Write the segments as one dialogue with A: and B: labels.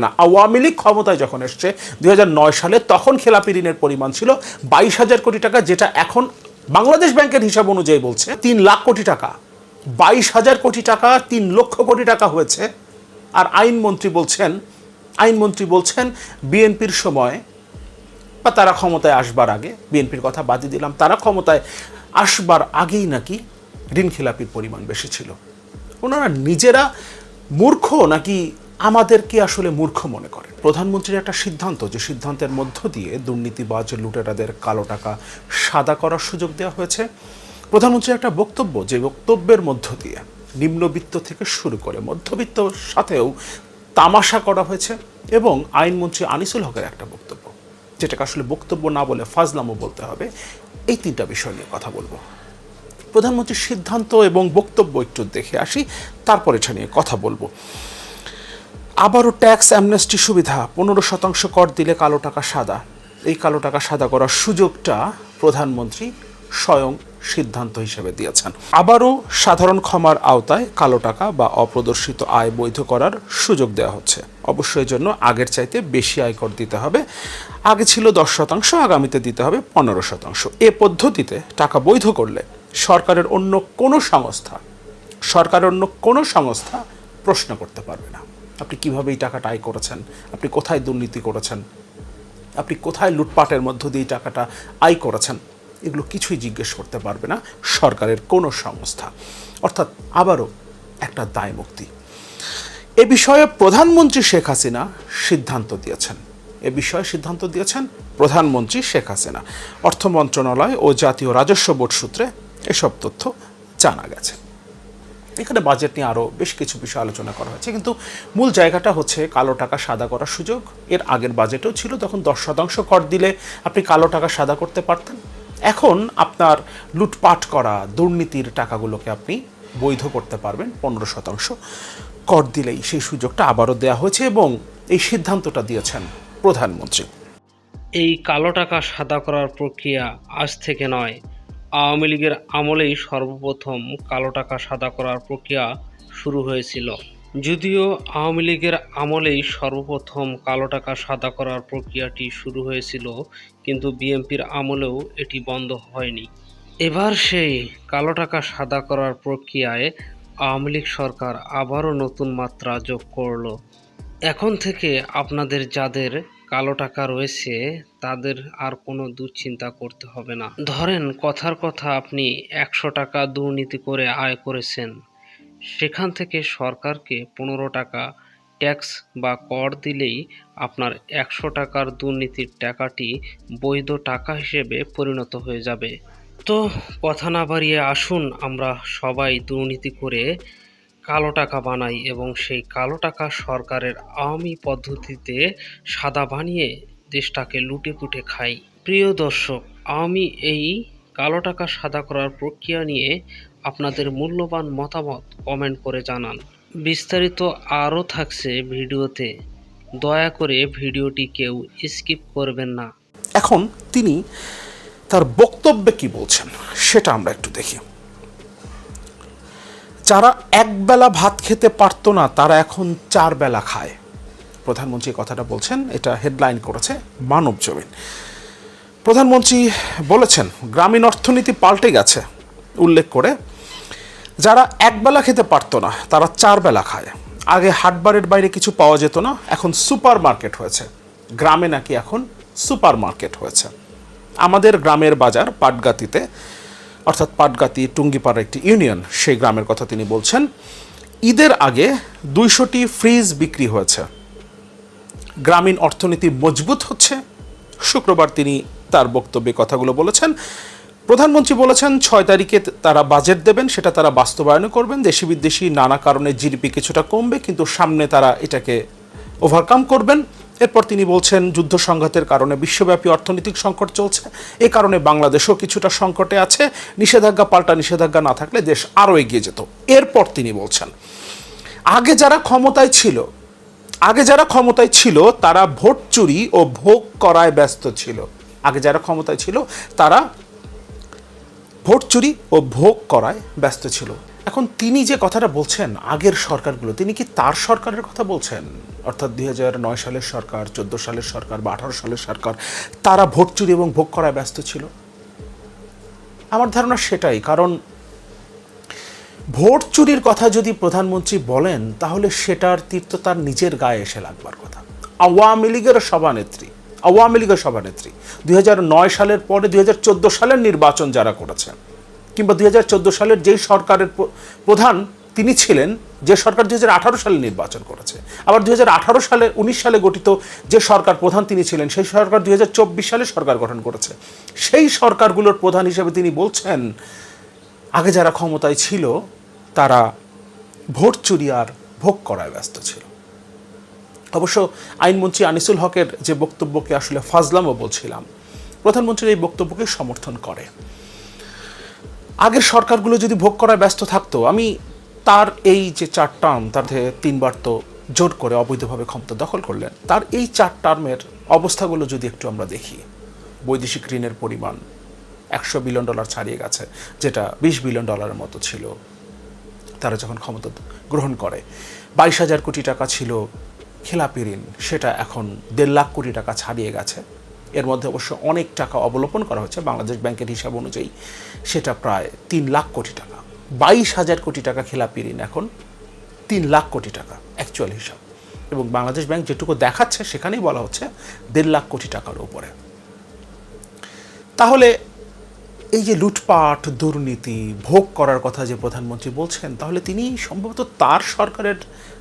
A: না। আওয়ামী লীগ ক্ষমতায় যখন এসছে দু হাজার নয় সালে, তখন খেলাপি ঋণের পরিমাণ ছিল বাইশ হাজার কোটি টাকা, যেটা এখন বাংলাদেশ ব্যাংকের হিসাব অনুযায়ী বলছে তিন লাখ কোটি টাকা। বাইশ হাজার কোটি টাকা, তিন লক্ষ কোটি টাকা হয়েছে। আর আইনমন্ত্রী বলছেন আইনমন্ত্রী বলছেন, বিএনপির সময় বা তারা ক্ষমতায় আসবার আগে, বিএনপির কথা বাদই দিলাম, তারা ক্ষমতায় আসবার আগেই নাকি ঋণ খেলাপির পরিমাণ বেশি ছিল। ওনারা নিজেরা মূর্খ নাকি আমাদেরকে আসলে মূর্খ মনে করে। প্রধানমন্ত্রীর একটা সিদ্ধান্ত, যে সিদ্ধান্তের মধ্য দিয়ে দুর্নীতিবাজ লুটেরাদের কালো টাকা সাদা করার সুযোগ দেওয়া হয়েছে। প্রধানমন্ত্রীর একটা বক্তব্য, যে বক্তব্যের মধ্য দিয়ে নিম্নবিত্ত থেকে শুরু করে মধ্যবিত্ত সাথেও তামাশা করা হয়েছে এবং আইনমন্ত্রী আনিসুল হকের একটা বক্তব্য, যেটাকে আসলে বক্তব্য না বলে ফাজলামও বলতে হবে। এই তিনটা বিষয় নিয়ে কথা বলব। প্রধানমন্ত্রীর সিদ্ধান্ত এবং বক্তব্য একটু দেখে আসি, তারপর এটা নিয়ে কথা বলব। আবারও ট্যাক্স অ্যামনেস্টি সুবিধা, পনেরো শতাংশ কর দিলে কালো টাকা সাদা। এই কালো টাকা সাদা করার সুযোগটা প্রধানমন্ত্রী স্বয়ং সিদ্ধান্ত হিসেবে দিয়েছেন। আবারও সাধারণ ক্ষমার আওতায় কালো টাকা বা অপ্রদর্শিত আয় বৈধ করার সুযোগ দেওয়া হচ্ছে। অবশ্যই জন্য আগের চাইতে বেশি আয়কর দিতে হবে। আগে ছিল দশ শতাংশ, আগামীতে দিতে হবে পনেরো শতাংশ। এ পদ্ধতিতে টাকা বৈধ করলে সরকারের অন্য কোনো সংস্থা, সরকারের অন্য কোনো সংস্থা প্রশ্ন করতে পারবে না। আপনি কীভাবে এই টাকাটা আয় করেছেন? আপনি কোথায় দুর্নীতি করেছেন? আপনি কোথায় লুটপাটের মধ্য দিয়ে টাকাটা আয় করেছেন? এগুলো কিছুই জিজ্ঞেস করতে পারবে না সরকারের কোনো সংস্থা। অর্থাৎ আবারও একটা দায় মুক্তি। এ বিষয়ে প্রধানমন্ত্রী শেখ হাসিনা সিদ্ধান্ত দিয়েছেন। এ বিষয়ে সিদ্ধান্ত দিয়েছেন প্রধানমন্ত্রী শেখ হাসিনা। অর্থ মন্ত্রণালয় ও জাতীয় রাজস্ব বোর্ড সূত্রে এসব তথ্য জানা গেছে। এখানে বাজেট নিয়ে আরও বেশ কিছু বিষয় আলোচনা করা হয়েছে। কিন্তু মূল জায়গাটা হচ্ছে কালো টাকা সাদা করার সুযোগ। এর আগের বাজেটেও ছিল, তখন দশ শতাংশ কর দিলে আপনি কালো টাকা সাদা করতে পারতেন। এখন আপনার লুটপাট করা, দুর্নীতির টাকাগুলোকে আপনি বৈধ করতে পারবেন, পনেরো শতাংশ কর দিলেই সেই সুযোগটা আবারও দেওয়া হয়েছে এবং এই সিদ্ধান্তটা দিয়েছেন প্রধানমন্ত্রী।
B: এই কালো টাকা সাদা করার প্রক্রিয়া আজ থেকে নয় আওয়ামী লীগের আমলেই সর্বপ্রথম কালো টাকা সাদা করার প্রক্রিয়া শুরু হয়েছিল। যদিও আওয়ামী লীগের আমলেই সর্বপ্রথম কালো টাকা সাদা করার প্রক্রিয়াটি শুরু হয়েছিল, কিন্তু বিএনপির আমলেও এটি বন্ধ হয়নি। এবার সেই কালো টাকা সাদা করার প্রক্রিয়ায় আওয়ামী লীগ সরকার আবারও নতুন মাত্রা যোগ করল। এখন থেকে আপনাদের যাদের কালো টাকা রয়েছে, তাদের আর কোনো দুশ্চিন্তা করতে হবে না। ধরেন, কথার কথা আপনি একশো টাকা দুর্নীতি করে আয় করেছেন। সেখান থেকে সরকারকে পনেরো টাকা ট্যাক্স বা কর দিলেই আপনার একশো টাকার দুর্নীতির টাকাটি বৈধ টাকা হিসেবে পরিণত হয়ে যাবে। তো, কথা না বাড়িয়ে আসুন, আমরা সবাই দুর্নীতি করে কালো টাকা বানাই এবং সেই কালো টাকা সরকারের আওয়ামী পদ্ধতিতে সাদা বানিয়ে দেশটাকে লুটে পুটে খাই। প্রিয় দর্শক আওয়ামী এই কালো টাকা সাদা করার প্রক্রিয়া নিয়ে আপনাদের মূল্যবান মতামত কমেন্ট করে জানান। বিস্তারিত আরও থাকছে ভিডিওতে। দয়া করে ভিডিওটি কেউ স্কিপ করবেন না।
A: এখন তিনি তার বক্তব্যে কি বলছেন, সেটা আমরা একটু দেখি। যারা একবেলা ভাত খেতে পারতো না, তারা এখন চার বেলা খায়। প্রধানমন্ত্রী কথাটা বলছেন, এটা হেডলাইন করেছে মানব জমিন। প্রধানমন্ত্রী বলেছেন, গ্রামীণ অর্থনীতি পাল্টে গেছে, উল্লেখ করে। যারা একবেলা খেতে পারতো না, তারা চার বেলা খায়। আগে হাটবারের বাইরে কিছু পাওয়া যেত না, এখন সুপার মার্কেট হয়েছে। গ্রামে নাকি এখন সুপার মার্কেট হয়েছে। আমাদের গ্রামের বাজার পাটগাতিতে অর্থাৎ পাটগাতি টুঙ্গিপাড়া একটি ইউনিয়ন, সেই গ্রামের কথা তিনি বলছেন। ঈদের আগে দুইশোটি ফ্রিজ বিক্রি হয়েছে। গ্রামীণ অর্থনীতি মজবুত হচ্ছে। শুক্রবার তিনি তার বক্তব্যে কথাগুলো বলেছেন। প্রধানমন্ত্রী বলেছেন, ছয় তারিখে তারা বাজেট দেবেন, সেটা তারা বাস্তবায়ন করবেন। দেশি বিদেশি নানা কারণে জিডিপি কিছুটা কমবে, কিন্তু সামনে তারা এটাকে ওভারকাম করবেন। এরপর তিনি বলছেন, যুদ্ধ সংঘাতের কারণে বিশ্বব্যাপী অর্থনৈতিক সংকট চলছে। এ কারণে বাংলাদেশও কিছুটা সংকটে আছে। নিষেধাজ্ঞা, পাল্টা নিষেধাজ্ঞা না থাকলে দেশ আরও এগিয়ে যেত। এরপর তিনি বলছেন, আগে যারা ক্ষমতায় ছিল, আগে যারা ক্ষমতায় ছিল, তারা ভোট চুরি ও ভোগ করায় ব্যস্ত ছিল। আগে যারা ক্ষমতায় ছিল, তারা ভোট চুরি ও ভোগ করায় ব্যস্ত ছিল। এখন তিনি যে কথাটা বলছেন, আগের সরকারগুলো, তিনি কি তার সরকারের কথা বলছেন? অর্থাৎ দুই নয় সালের সরকার, চোদ্দ সালের সরকার বা আঠারো সালের সরকার, তারা ভোট চুরি এবং ভোগ করায় ব্যস্ত ছিল? আমার ধারণা সেটাই, কারণ ভোট চুরির কথা যদি প্রধানমন্ত্রী বলেন, তাহলে সেটার তীর্থ তার নিজের গায়ে এসে লাগবার কথা। আওয়ামী লীগের সভানেত্রী, আওয়ামী লীগের সভানেত্রী, দুই হাজার নয় সালের পরে দুই হাজার চোদ্দ সালের নির্বাচন যারা করেছেন কিংবা দুই হাজার চোদ্দ সালের যেই সরকারের প্রধান তিনি ছিলেন, যে সরকার দুই হাজার আঠারো সালে নির্বাচন করেছে। আবার দুই হাজার আঠারো সালে, উনিশ সালে গঠিত যে সরকার প্রধান তিনি ছিলেন, সেই সরকার দুই হাজার চব্বিশ সালে সরকার গঠন করেছে। সেই সরকারগুলোর প্রধান হিসেবে তিনি বলছেন, আগে যারা ক্ষমতায় ছিল, তারা ভোট চুরি আর ভোগ করায় ব্যস্ত ছিল। অবশ্য আইনমন্ত্রী আনিসুল হকের যে বক্তব্যকে আসলে ফাজলামও বলছিলাম, প্রধানমন্ত্রীর এই বক্তব্যকে সমর্থন করে। আগের সরকারগুলো যদি ভোগ করায় ব্যস্ত থাকতো, আমি তার এই যে চার টার্ম, তার তিনবার তো জোর করে অবৈধভাবে ক্ষমতা দখল করলেন, তার এই চার টার্মের অবস্থাগুলো যদি একটু আমরা দেখি, বৈদেশিক ঋণের পরিমাণ একশো বিলিয়ন ডলার ছাড়িয়ে গেছে, যেটা বিশ বিলিয়ন ডলারের মতো ছিল, তারা যখন ক্ষমতা গ্রহণ করে, বাইশ হাজার কোটি টাকা ছিল খেলাপি ঋণ, সেটা এখন দেড় লাখ কোটি টাকা ছাড়িয়ে গেছে। এর মধ্যে অবশ্য অনেক টাকা অবলোপন করা হচ্ছে বাংলাদেশ ব্যাংকের হিসাব অনুযায়ী সেটা প্রায় তিন লাখ কোটি টাকা। বাইশ হাজার কোটি টাকা খেলাপি ঋণ এখন তিন লাখ কোটি টাকা অ্যাকচুয়াল হিসাব। এবং বাংলাদেশ ব্যাংক যেটুকু দেখাচ্ছে সেখানেই বলা হচ্ছে দেড় লাখ কোটি টাকার উপরে। তাহলে এই যে লুটপাট, দুর্নীতি, ভোগ করার কথা যে প্রধানমন্ত্রী বলছেন, তাহলে তিনি সম্ভবত তার সরকারের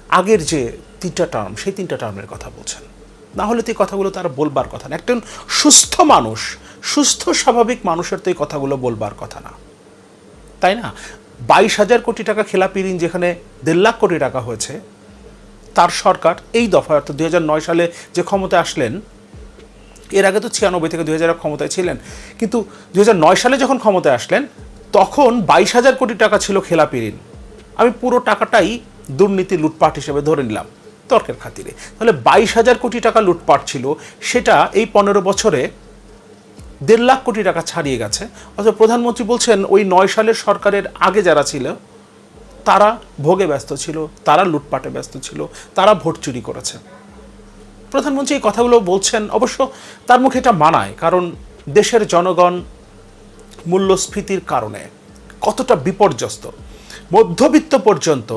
A: আগের যে তিনটা টার্ম সেই তিনটা টার্মের কথা বলছেন। না হলে তো কথাগুলো তার বলবার কথা না। একজন সুস্থ মানুষ, সুস্থ স্বাভাবিক মানুষের তো এই কথাগুলো বলবার কথা না। তাই না? বাইশ হাজার কোটি টাকা খেলাপি ঋণ যেখানে দেড় লাখ কোটি টাকা হয়েছে, তার সরকার এই দফায়, অর্থাৎ দুই হাজার নয় সালে যে ক্ষমতায় আসলেন, এর আগে তো ছিয়ানব্বই থেকে দুই হাজার ক্ষমতায় ছিলেন, কিন্তু দুই হাজার নয় সালে যখন ক্ষমতায় আসলেন, তখন বাইশ হাজার কোটি টাকা ছিল খেলাপি ঋণ। আমি পুরো টাকাটাই দুর্নীতি লুটপাট হিসেবে ধরে নিলাম। তর্কের খাতিরে। তাহলে বাইশ হাজার কোটি টাকা লুটপাট ছিল, সেটা এই পনেরো বছরে দেড় লাখ কোটি টাকা ছাড়িয়ে গেছে। অথবা প্রধানমন্ত্রী বলছেন, ওই নয় সালের সরকারের আগে যারা ছিল, তারা ভোগে ব্যস্ত ছিল, তারা লুটপাটে ব্যস্ত ছিল, তারা ভোট চুরি করেছে। প্রধানমন্ত্রী এই কথাগুলো বলছেন, অবশ্য তার মুখে এটা মানায়, কারণ দেশের জনগণ মূল্যস্ফীতির কারণে কতটা বিপর্যস্ত, মধ্যবিত্ত পর্যন্ত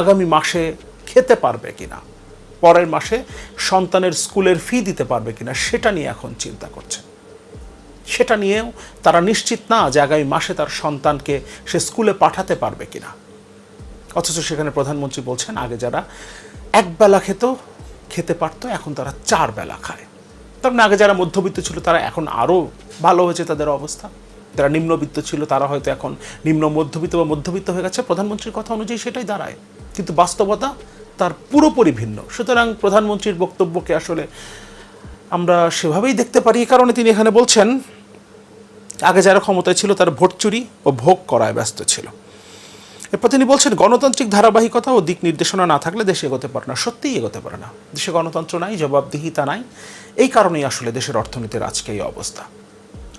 A: আগামী মাসে খেতে পারবে কিনা। পরের মাসে সন্তানের স্কুলের ফি দিতে পারবে কিনা সেটা নিয়ে এখন চিন্তা করছে। সেটা নিয়েও তারা নিশ্চিত না যে আগামী মাসে তার সন্তানকে সে স্কুলে পাঠাতে পারবে কিনা। অথচ সেখানে প্রধানমন্ত্রী বলছেন, আগে যারা এক বেলা খেত, খেতে পারতো, এখন তারা চার বেলা খায়। তার মানে আগে যারা মধ্যবিত্ত ছিল, তারা এখন আরও ভালো হয়েছে তাদের অবস্থা। যারা নিম্নবিত্ত ছিল, তারা হয়তো এখন নিম্ন মধ্যবিত্ত বা মধ্যবিত্ত হয়ে গেছে। প্রধানমন্ত্রীর কথা অনুযায়ী সেটাই দাঁড়ায়। কিন্তু বাস্তবতা তার পুরোপুরি ভিন্ন। সুতরাং প্রধানমন্ত্রীর বক্তব্যকে আসলে আমরা সেভাবেই দেখতে পারি। এই কারণে তিনি এখানে বলছেন, আগে যারা ক্ষমতায় ছিল তারা ভোট চুরি ও ভোগ করায় ব্যস্ত ছিল। এরপর তিনি বলছেন, গণতান্ত্রিক ধারাবাহিকতা ও দিক নির্দেশনা না থাকলে দেশে এগোতে পারে না। সত্যিই এগোতে পারে না। দেশে গণতন্ত্র নাই, জবাবদিহিতা নাই। এই কারণেই আসলে দেশের অর্থনীতির আজকে এই অবস্থা।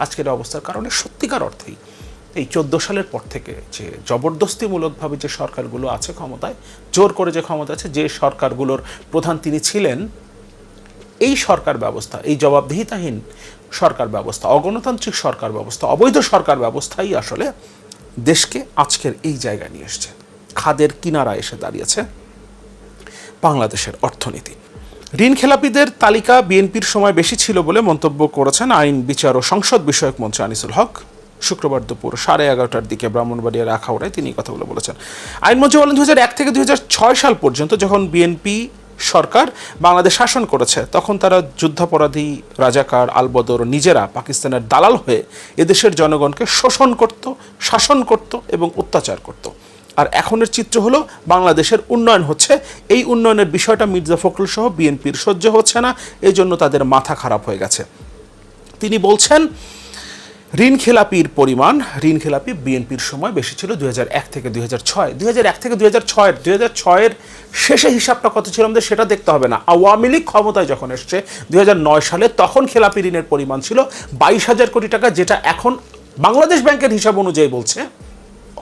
A: আজকের অবস্থার কারণে সত্যিকার অর্থেই এই চোদ্দ সালের পর থেকে যে জবরদস্তিমূলকভাবে যে সরকারগুলো আছে ক্ষমতায়, জোর করে যে ক্ষমতা আছে, যে সরকারগুলোর প্রধান তিনি ছিলেন, এই সরকার ব্যবস্থা, এই জবাবদিহিতাহীন সরকার ব্যবস্থা, অগণতান্ত্রিক সরকার ব্যবস্থা, অবৈধ সরকার ব্যবস্থাই আসলে দেশকে আজকের এই জায়গায় নিয়ে এসছে। খাদের কিনারা এসে দাঁড়িয়েছে বাংলাদেশের অর্থনীতি। ঋণ খেলাপিদের তালিকা বিএনপির সময় বেশি ছিল বলে মন্তব্য করেছেন আইন, বিচার ও সংসদ বিষয়ক মন্ত্রী আনিসুল হক। শুক্রবার দুপুর সাড়ে এগারোটার দিকে ব্রাহ্মণবাড়িয়ার আখাউড়ায় তিনি কথাগুলো বলেছেন। আইনমন্ত্রী বলেন দু এক থেকে দু হাজার ছয় সাল পর্যন্ত যখন বিএনপি সরকার বাংলাদেশ শাসন করেছে, তখন তারা যুদ্ধাপরাধী রাজাকার আলবদর নিজেরা পাকিস্তানের দালাল হয়ে এদেশের জনগণকে শোষণ করত, শাসন করত এবং অত্যাচার করত। আর এখনের চিত্র হলো বাংলাদেশের উন্নয়ন হচ্ছে। এই উন্নয়নের বিষয়টা মির্জা ফখরুল সহ বিএনপির সহ্য হচ্ছে না এই জন্য তাদের মাথা খারাপ হয়ে গেছে। তিনি বলছেন ঋণ খেলাপির পরিমাণ, ঋণ খেলাপি বিএনপির সময় বেশি ছিল দুই থেকে দুই ছয়। দুই থেকে দুই হাজার ছয়ের দুই হাজার ছয়ের শেষে হিসাবটা কত ছিল আমাদের সেটা দেখতে হবে না। আওয়ামী লীগ ক্ষমতায় যখন এসছে দু হাজার নয় সালে, তখন খেলাপি ঋণের পরিমাণ ছিল বাইশ হাজার কোটি টাকা, যেটা এখন বাংলাদেশ ব্যাংকের হিসাব অনুযায়ী বলছে।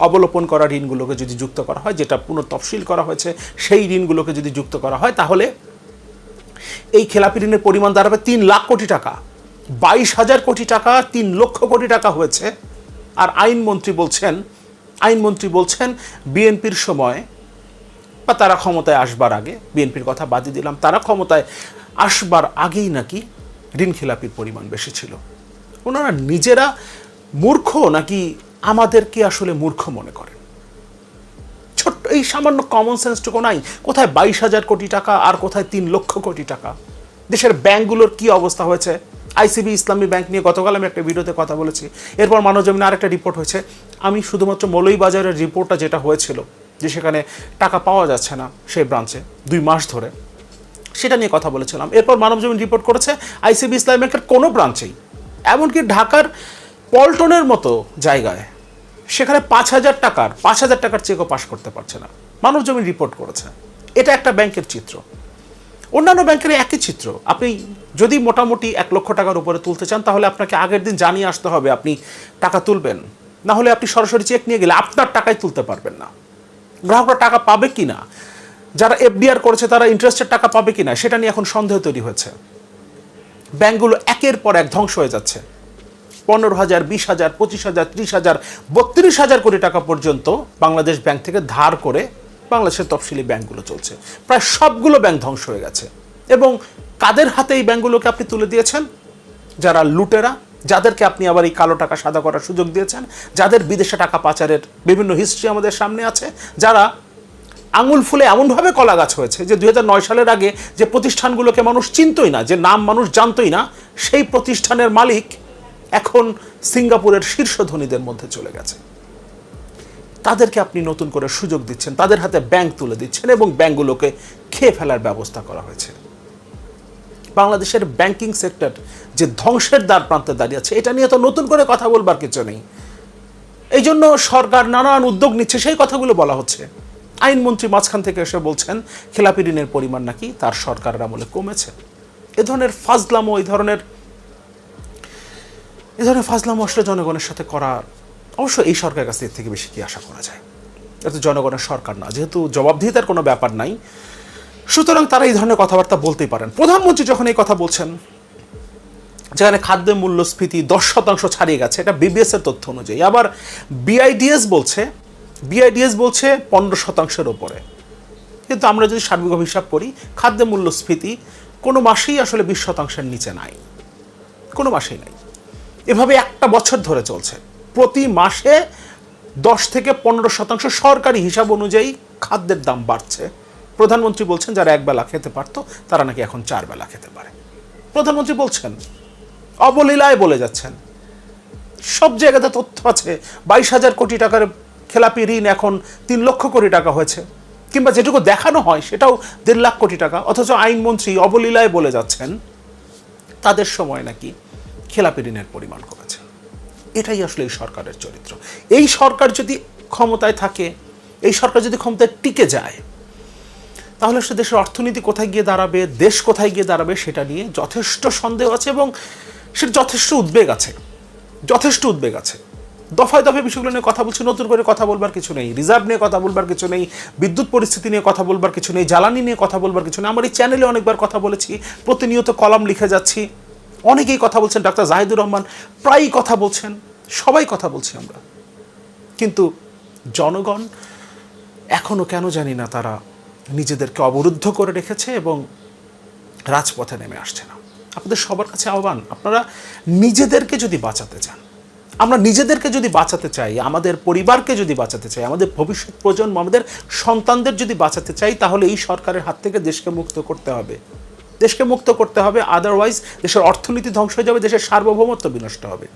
A: অবলোপন করা ঋণগুলোকে যদি যুক্ত করা হয়, যেটা পুনঃ তফসিল করা হয়েছে, সেই ঋণগুলোকে যদি যুক্ত করা হয়, তাহলে এই খেলাপি ঋণের পরিমাণ দাঁড়াবে তিন লাখ কোটি টাকা। বাইশ হাজার কোটি টাকা, তিন লক্ষ কোটি টাকা হয়েছে। আর আইনমন্ত্রী বলছেন আইনমন্ত্রী বলছেন, বিএনপির সময়, বা তারা ক্ষমতায় আসবার আগে, বিএনপির কথা বাদই দিলাম, তারা ক্ষমতায় আসবার আগেই নাকি ঋণ খেলাপির পরিমাণ বেশি ছিল। ওনারা নিজেরা মূর্খ নাকি আমাদেরকে আসলে মূর্খ মনে করেন? ছোট্ট, এই সামান্য কমন সেন্সটুকু নাই। কোথায় বাইশ হাজার কোটি টাকা, আর কোথায় তিন লক্ষ কোটি টাকা? দেশের ব্যাংকগুলোর কি অবস্থা হয়েছে? আইসিবি ইসলামী ব্যাংক নিয়ে গতকাল আমি একটা ভিডিওতে কথা বলেছি। এরপর মানবজমিনে আরেকটা রিপোর্ট হয়েছে। আমি শুধুমাত্র মৌলইবাজারের রিপোর্টটা যেটা হয়েছিল, যে সেখানে টাকা পাওয়া যাচ্ছে না সেই ব্রাঞ্চে দুই মাস ধরে, সেটা নিয়ে কথা বলেছিলাম। এরপর মানবজমিন রিপোর্ট করেছে, আইসিবি ইসলামী ব্যাংকের কোনো ব্রাঞ্চেই, এমনকি ঢাকার পল্টনের মতো জায়গায় সেখানে পাঁচ হাজার টাকার, পাঁচ হাজার টাকার চেকও পাশ করতে পারছে না। মানবজমিন রিপোর্ট করেছে। এটা একটা ব্যাংকের চিত্র। অন্যান্য ব্যাংকের একই চিত্র। আপনি যদি মোটামুটি এক লক্ষ টাকার উপরে তুলতে চান, তাহলে আপনাকে আগের দিন জানিয়ে আসতে হবে আপনি টাকা তুলবেন। না হলে আপনি সরাসরি চেক নিয়ে গেলে আপনার টাকাই তুলতে পারবেন না। গ্রাহকরা টাকা পাবে কি না? যারা এফডিআর করেছে, তারা ইন্টারেস্টের টাকা পাবে কি না? সেটা নিয়ে এখন সন্দেহ তৈরি হয়েছে। ব্যাংকগুলো একের পর এক ধ্বংস হয়ে যাচ্ছে। পনেরো হাজার, বিশ হাজার, পঁচিশ হাজার, ত্রিশ হাজার, বত্রিশ হাজার কোটি টাকা পর্যন্ত বাংলাদেশ ব্যাংক থেকে ধার করে বাংলাদেশের তফসিলি ব্যাংকগুলো চলছে। প্রায় সবগুলো ব্যাংক ধ্বংস হয়ে গেছে। এবং কাদের হাতে এই ব্যাংকগুলোকে আপনি তুলে দিয়েছেন? যারা লুটেরা, যাদেরকে আপনি আবার এই কালো টাকা সাদা করার সুযোগ দিয়েছেন, যাদের বিদেশে টাকা পাচারের বিভিন্ন হিস্ট্রি আমাদের সামনে আছে, যারা আঙুল ফুলে এমনভাবে কলা গাছ হয়েছে যে দু হাজার নয় সালের আগে যে প্রতিষ্ঠানগুলোকে মানুষ চিনতই না, যে নাম মানুষ জানতই না, সেই প্রতিষ্ঠানের মালিক এখন সিঙ্গাপুরের শীর্ষ ধনীদের মধ্যে চলে গেছে। তাদেরকে আপনি নতুন করে সুযোগ দিচ্ছেন, তাদের হাতে ব্যাংক তুলে দিচ্ছেন এবং ব্যাংকগুলোকে খেয়ে ফেলার ব্যবস্থা করা হয়েছে। বাংলাদেশের ব্যাংকিং সেক্টর যে ধ্বংসের দ্বার প্রান্তে দাঁড়িয়ে আছে, এটা নিয়ে তো নতুন করে কথা বলবার কিছু নেই। এই জন্য সরকার নানান উদ্যোগ নিচ্ছে, সেই কথাগুলো বলা হচ্ছে। আইনমন্ত্রী মাঝখান থেকে এসে বলছেন, খেলাপি ঋণের পরিমাণ নাকি তার সরকারের আমলে কমেছে। এ ধরনের ফাজলামো, এই ধরনের এ ধরনের ফাজলামো আসলে জনগণের সাথে করা অবশ্য এই সরকারের কাছ থেকে বেশি কি আশা করা যায়? এটা তো জনগণের সরকার না, যেহেতু জবাবদিহিতার কোনো ব্যাপার নাই। সুতরাং তারা এই ধরনের কথাবার্তা বলতেই পারেন। প্রধানমন্ত্রী যখন এই কথা বলছেন, যেখানে খাদ্য মূল্যস্ফীতি দশ শতাংশ ছাড়িয়ে গেছে, এটা বিবিএস এর তথ্য অনুযায়ী। আবার বিআইডিএস বলছে বিআইডিএস বলছে পনেরো শতাংশের ওপরে। কিন্তু আমরা যদি সার্বিক হিসাব করি খাদ্য মূল্যস্ফীতি কোনো মাসেই আসলে বিশ শতাংশের নিচে নাই। কোনো মাসেই নাই। এভাবে একটা বছর ধরে চলছে। প্রতি মাসে দশ থেকে পনেরো শতাংশ সরকারি হিসাব অনুযায়ী খাদ্যের দাম বাড়ছে। প্রধানমন্ত্রী বলছেন যারা একবেলা খেতে পারতো, তারা নাকি এখন চার বেলা খেতে পারে। প্রধানমন্ত্রী বলছেন, অবলীলায় বলে যাচ্ছেন, সব জায়গাতে তথ্য আছে, বাইশ হাজার কোটি টাকার খেলাপি ঋণ এখন তিন লক্ষ কোটি টাকা হয়েছে। কিংবা যেটুকু দেখানো হয় সেটাও দেড় লাখ কোটি টাকা। অথচ আইনমন্ত্রী অবলীলায় বলে যাচ্ছেন, তাদের সময় নাকি খেলাপি ঋণের পরিমাণ কমেছে এটাই আসলে এই সরকারের চরিত্র। এই সরকার যদি ক্ষমতায় থাকে, এই সরকার যদি ক্ষমতায় টিকে যায়, তাহলে সে দেশের অর্থনীতি কোথায় গিয়ে দাঁড়াবে, দেশ কোথায় গিয়ে দাঁড়াবে সেটা নিয়ে যথেষ্ট সন্দেহ আছে এবং সেটা যথেষ্ট উদ্বেগ আছে। যথেষ্ট উদ্বেগ আছে। দফায় দফায় বিষয়গুলো নিয়ে কথা বলছি, নতুন করে কথা বলবার কিছু নেই, রিজার্ভ নিয়ে কথা বলবার কিছু নেই, বিদ্যুৎ পরিস্থিতি নিয়ে কথা বলবার কিছু নেই, জ্বালানি নিয়ে কথা বলবার কিছু নেই। আমার এই চ্যানেলে অনেকবার কথা বলেছি, প্রতিনিয়ত কলাম লিখে যাচ্ছি। অনেকেই কথা বলছেন, ডাক্তার জাহিদুর রহমান প্রায়ই কথা বলছেন, সবাই কথা বলছি আমরা। কিন্তু জনগণ এখনও কেন জানি না তারা নিজেদেরকে অবরুদ্ধ করে রেখেছে এবং রাজপথে নেমে আসছে না। আপনাদের সবার কাছে আহ্বান, আপনারা নিজেদেরকে যদি বাঁচাতে চান, আমরা নিজেদেরকে যদি বাঁচাতে চাই, আমাদের পরিবারকে যদি বাঁচাতে চাই, আমাদের ভবিষ্যৎ প্রজন্ম, আমাদের সন্তানদের যদি বাঁচাতে চাই, তাহলে এই সরকারের হাত থেকে দেশকে মুক্ত করতে হবে। দেশকে মুক্ত করতে হবে আদারওয়াইজ দেশের অর্থনীতি ধ্বংস হয়ে যাবে দেশের সার্বভৌমত্ব বিনষ্ট হবে।